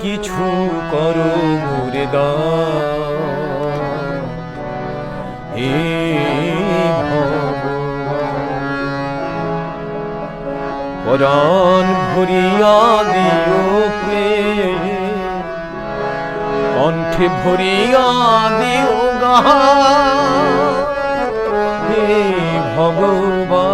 কিছু করো মোরে ভরিয়া দিও প্রেম। কণ্ঠে ভরিয়া দিও গান। হে ভগবান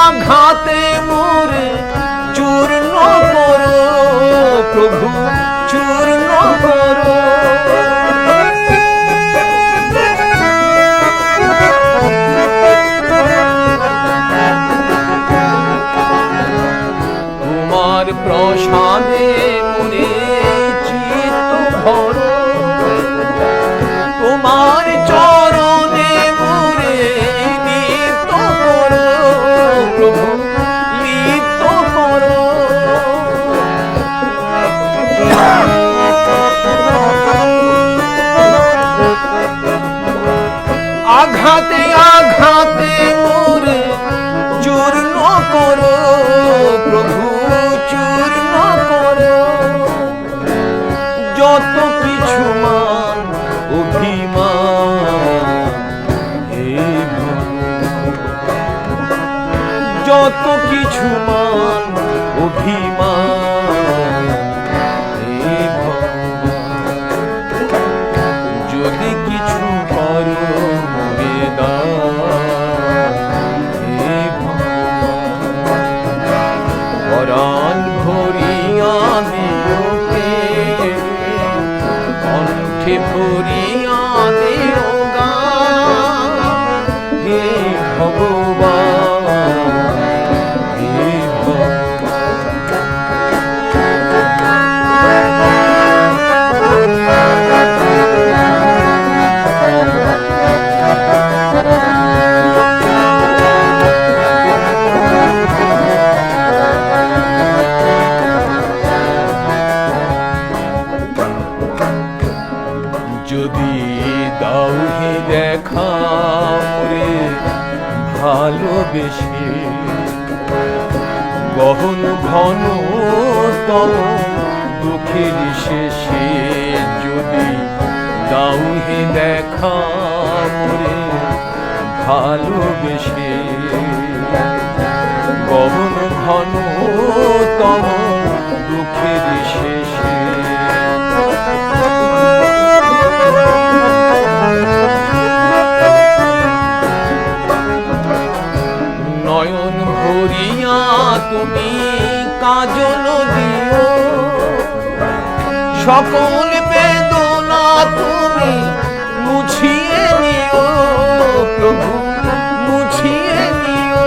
আঘাতে মোরে আঘাতে আঘাতে মোর চূর্ণ করো প্রভু চূর্ণ করো। যত কিছু মান অভিমান কণ্ঠে ভরিয়া ভালোবেসে গহন ঘন দুঃখের শেষে যদি দাউহি দেখা ভালোবেসে সকল বেদনা তুমি মুছিয়ে নিও মুছিয়ে নিও।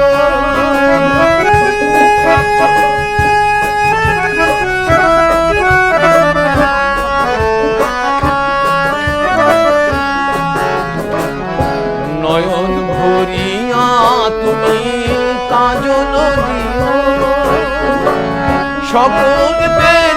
নয়ন ভরিয়া তুমি কাজল দিও। সকল বেদনা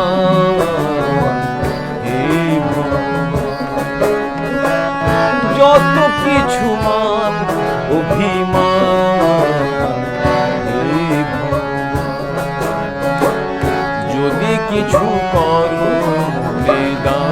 অভিমান। যদি কিছু করো নিদান